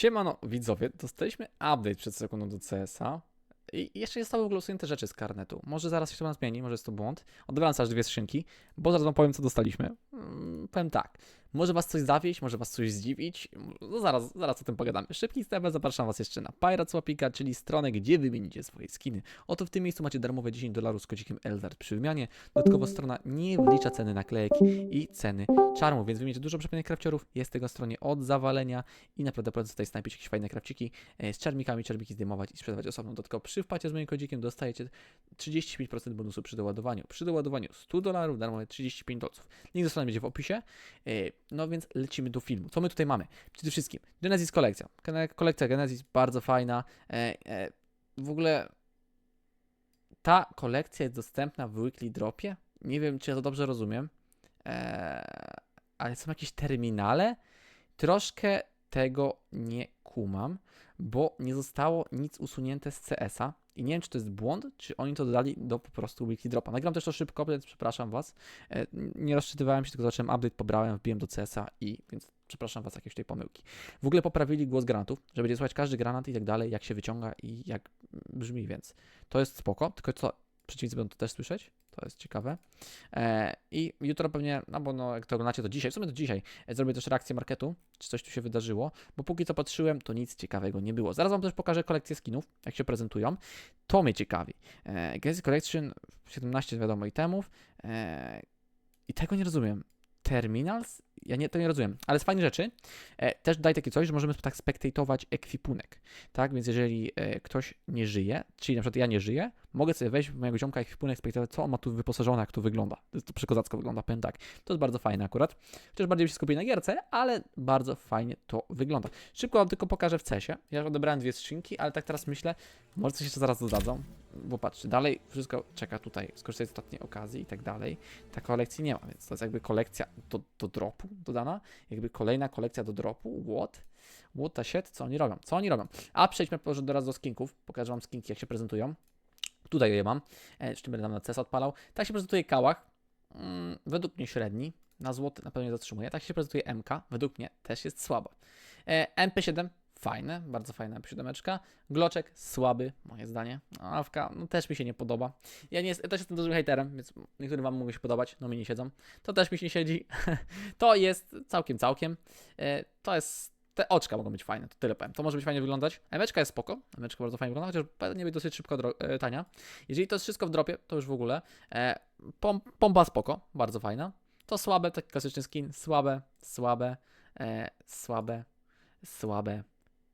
Siemano widzowie, dostaliśmy update przed sekundą do CS-a i jeszcze nie zostały usunięte rzeczy z karnetu. Może zaraz się to zmieni, może jest to błąd. Odebrałem aż dwie skrzynki, bo zaraz wam powiem co dostaliśmy. Mm, powiem tak, może was coś zawieść, może was coś zdziwić, no zaraz, zaraz o tym pogadamy. Szybki step, zapraszam was jeszcze na Pirate Swapika, czyli stronę, gdzie wymienicie swoje skiny. Oto w tym miejscu macie darmowe 10 dolarów z kodzikiem Eldard przy wymianie. Dodatkowo strona nie wlicza ceny naklejek i ceny czarmu, więc wymienicie dużo przepłynek krawciorów, jest tego stronie od zawalenia i naprawdę polecam tutaj snajpić jakieś fajne krawciki e, z czarmikami, czarmiki zdejmować i sprzedawać osobno. Dodatkowo przy wpacie z moim kodzikiem dostajecie 35% bonusu przy doładowaniu. Przy doładowaniu 100 dolarów, darmowe 35 dolców. Link do strony będzie w opisie. E, No więc lecimy do filmu. Co my tutaj mamy? Przede wszystkim Genesis kolekcja. Kolekcja Genesis bardzo fajna. E, e, W ogóle ta kolekcja jest dostępna w weekly dropie. Nie wiem, czy ja to dobrze rozumiem. Eee, ale są jakieś terminale? Troszkę tego nie kumam, bo nie zostało nic usunięte z CS-a i nie wiem, czy to jest błąd, czy oni to dodali do po prostu weekly dropa. Nagram też to szybko, więc przepraszam was. E, nie rozczytywałem się, tylko zacząłem update, pobrałem, wbiłem do CS-a i więc przepraszam was jakieś tej pomyłki. W ogóle poprawili głos granatów, że będzie słychać każdy granat i tak dalej, jak się wyciąga i jak brzmi, więc to jest spoko, tylko co, przeciwnicy będą to też słyszeć, to jest ciekawe. E, I jutro pewnie, no bo no, jak to oglądacie, to dzisiaj, w sumie to dzisiaj, e, zrobię też reakcję marketu, czy coś tu się wydarzyło, bo póki co patrzyłem, to nic ciekawego nie było. Zaraz wam też pokażę kolekcję skinów, jak się prezentują. To mnie ciekawi. E, Genesis Collection, 17 wiadomo itemów i tego nie rozumiem. Terminals? Ja nie, to nie rozumiem, ale z fajnych rzeczy. E, też daj takie coś, że możemy tak spektatować ekwipunek, tak? Więc jeżeli e, ktoś nie żyje, czyli na przykład ja nie żyję, mogę sobie wejść w mojego ziomka ekwipunek, spektatować, co on ma tu wyposażone, jak to wygląda. To, to przekozacko wygląda, powiem tak. To jest bardzo fajne akurat. Chociaż bardziej się skupię na gierce, ale bardzo fajnie to wygląda. Szybko wam tylko pokażę w cesie. Ja już odebrałem dwie skrzynki, ale tak teraz myślę, może coś jeszcze zaraz dodadzą. Bo patrzcie, dalej wszystko czeka tutaj, skorzystać z ostatniej okazji i tak dalej. Ta kolekcji nie ma, więc to jest jakby kolekcja do, do dropu dodana. Jakby kolejna kolekcja do dropu. What? What the shit? Co oni robią? Co oni robią? A przejdźmy może teraz do skinków. Pokażę wam skinki, jak się prezentują. Tutaj je mam. E, czym będę tam na CS odpalał. Tak się prezentuje Kałach. Mm, według mnie średni. Na złoty na pewno nie zatrzymuje. Tak się prezentuje MK. Według mnie też jest słaba. E, MP7 fajne, bardzo fajna MP7. Gloczek słaby, moje zdanie. A Awka no, też mi się nie podoba. Ja nie też jestem dużym haterem, więc niektórym wam mogą się podobać, no mi nie siedzą. To też mi się nie siedzi. to jest całkiem, całkiem. E, to jest te oczka mogą być fajne, to tyle powiem. To może być fajnie wyglądać. Emeczka jest spoko, emeczka bardzo fajnie wygląda, chociaż pewnie być dosyć szybko e, tania. Jeżeli to jest wszystko w dropie, to już w ogóle. E, pom- pompa spoko, bardzo fajna. To słabe, taki klasyczny skin, słabe, słabe, e, słabe, słabe,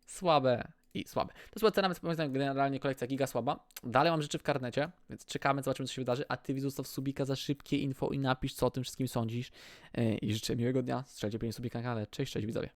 słabe i słabe. To są cena, więc powiedzmy generalnie kolekcja giga słaba. Dalej mam rzeczy w karnecie, więc czekamy, zobaczymy co się wydarzy. A ty widzu zostaw subika za szybkie info i napisz co o tym wszystkim sądzisz. E, I życzę miłego dnia. Strzelcie 5 subik na kanale. Cześć, cześć widzowie.